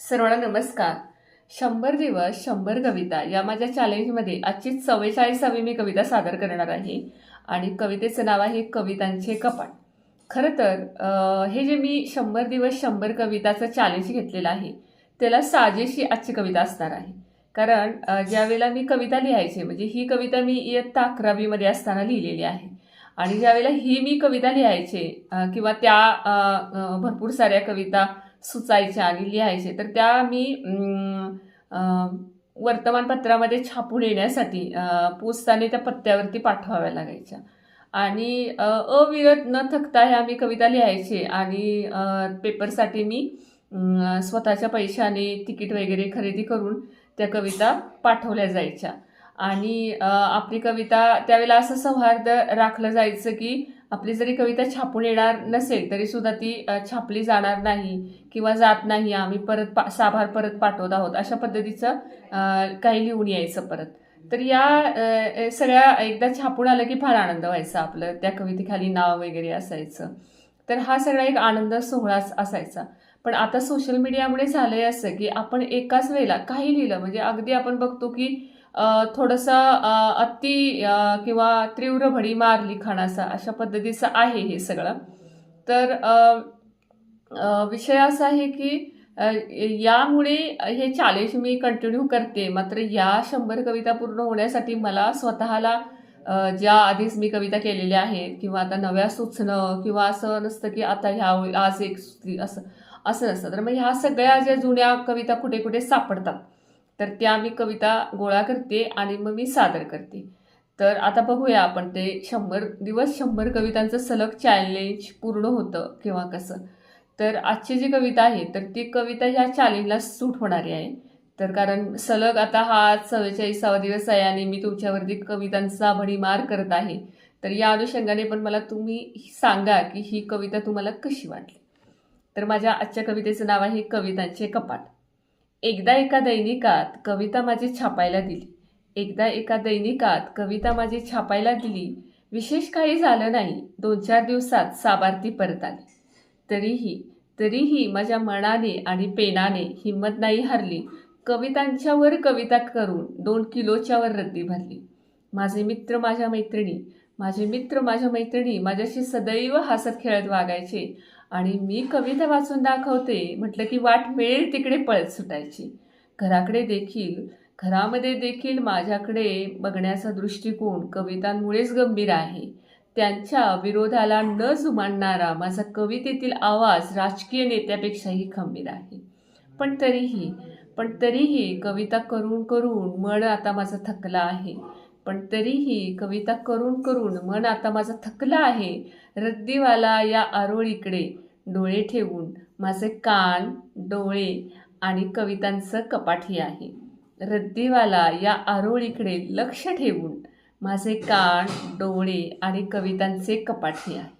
सर्वांना नमस्कार. शंभर दिवस शंभर कविता या माझ्या चॅलेंजमध्ये आजची चव्वेचाळीसावी मी कविता सादर करणार आहे. आणि कवितेचं नाव आहे कवितांचे कपाट. खरं तर हे जे मी शंभर दिवस शंभर कविताचं चॅलेंज घेतलेलं आहे त्याला साजेशी आजची कविता असणार आहे. कारण ज्यावेळेला मी कविता लिहायचे म्हणजे ही कविता मी इयत्ता अकरावीमध्ये असताना लिहिलेली आहे. आणि ज्यावेळेला ही मी कविता लिहायचे किंवा त्या भरपूर साऱ्या कविता सुचायच्या आणि लिहायचे. तर त्या मी वर्तमानपत्रामध्ये छापून येण्यासाठी पोस्टाने त्या पत्त्यावरती पाठवाव्या लागायच्या. आणि अविरत न थकता ह्या मी कविता लिहायचे आणि पेपरसाठी मी स्वतःच्या पैशाने तिकीट वगैरे खरेदी करून त्या कविता पाठवल्या जायच्या. आणि आपली कविता त्यावेळेला असं सौहार्द राखलं जायचं की आपली जरी कविता छापून येणार नसेल तरी सुद्धा ती छापली जाणार नाही किंवा जात नाही. आम्ही परत पा साभार परत पाठवत आहोत. अशा पद्धतीचं काही लिहून यायचं परत. तर या सगळ्या एकदा छापून आलं की फार आनंद व्हायचा आपलं त्या कवितेखाली नाव वगैरे असायचं. तर हा सगळा एक आनंद सोहळाच असायचा. पण आता सोशल मीडियामुळे झालंय असं की आपण एकाच वेळेला काही लिहिलं म्हणजे अगदी आपण बघतो की थोडंसं अति किंवा तीव्र भडी मार लिखाणाचा अशा पद्धतीचं आहे हे सगळं. तर विषय असा आहे की यामुळे हे चॅलेंज मी कंटिन्यू करते. मात्र या शंभर कविता पूर्ण होण्यासाठी मला स्वतःला ज्या आधीच मी कविता केलेल्या आहेत किंवा आता नव्या सुचणं किंवा असं नसतं की आता ह्या आज एक सुचली असं असं नसतं. तर मग ह्या सगळ्या ज्या जुन्या कविता कुठे कुठे सापडतात. तर त्या मी कविता गोळा करते आणि मग मी सादर करते. तर आता बघूया आपण ते शंभर दिवस शंभर कवितांचं सलग चॅलेंज पूर्ण होतं किंवा कसं. तर आजची जी कविता आहे तर ती कविता ह्या चॅलेंजला सूट होणारी आहे. तर कारण सलग आता हा चव्वेचाळीसावा दिवस आहे आणि मी तुमच्यावरती कवितांचा भडीमार करत आहे. तर या अनुषंगाने पण मला तुम्ही सांगा की ही कविता तुम्हाला कशी वाटली? तर माझ्या आजच्या कवितेचं नाव आहे कवितांचे कपाट. एकदा एका दैनिकात कविता माझी छापायला दिली. एकदा एका दैनिकात कविता माझी छापायला दिली. विशेष काही झालं नाही. दोन चार दिवसात साबारती परत आली. तरीही तरीही माझ्या मनाने आणि पेनाने हिंमत नाही हरली. कवितांच्यावर कविता करून दोन किलोच्यावर रद्दी भरली. माझे मित्र माझ्या मैत्रिणी माझे मित्र माझ्या मैत्रिणी माझ्याशी सदैव हसत खेळत वागायचे. आणि मी कविता वाचून दाखवते. म्हटलं की वाट मिळेल तिकडे पळत सुटायची. घराकडे देखील घरामध्ये देखील माझ्याकडे बघण्याचा दृष्टिकोन कवितांमुळेच गंभीर आहे. त्यांच्या विरोधाला न जुमानणारा माझा कवितेतील आवाज राजकीय नेत्यापेक्षाही खंबीर आहे. पण तरीही पण तरीही कविता करून करून मन आता माझं थकला आहे. पण तरीही कविता करून करून मन आता माझं थकलं आहे. रद्दीवाला या आरोळीकडे डोळे ठेवून माझे कान डोळे आणि कवितांचं कपाठी आहे. रद्दीवाला या आरोळीकडे लक्ष ठेवून माझे कान डोळे आणि कवितांचे कपाठी आहे.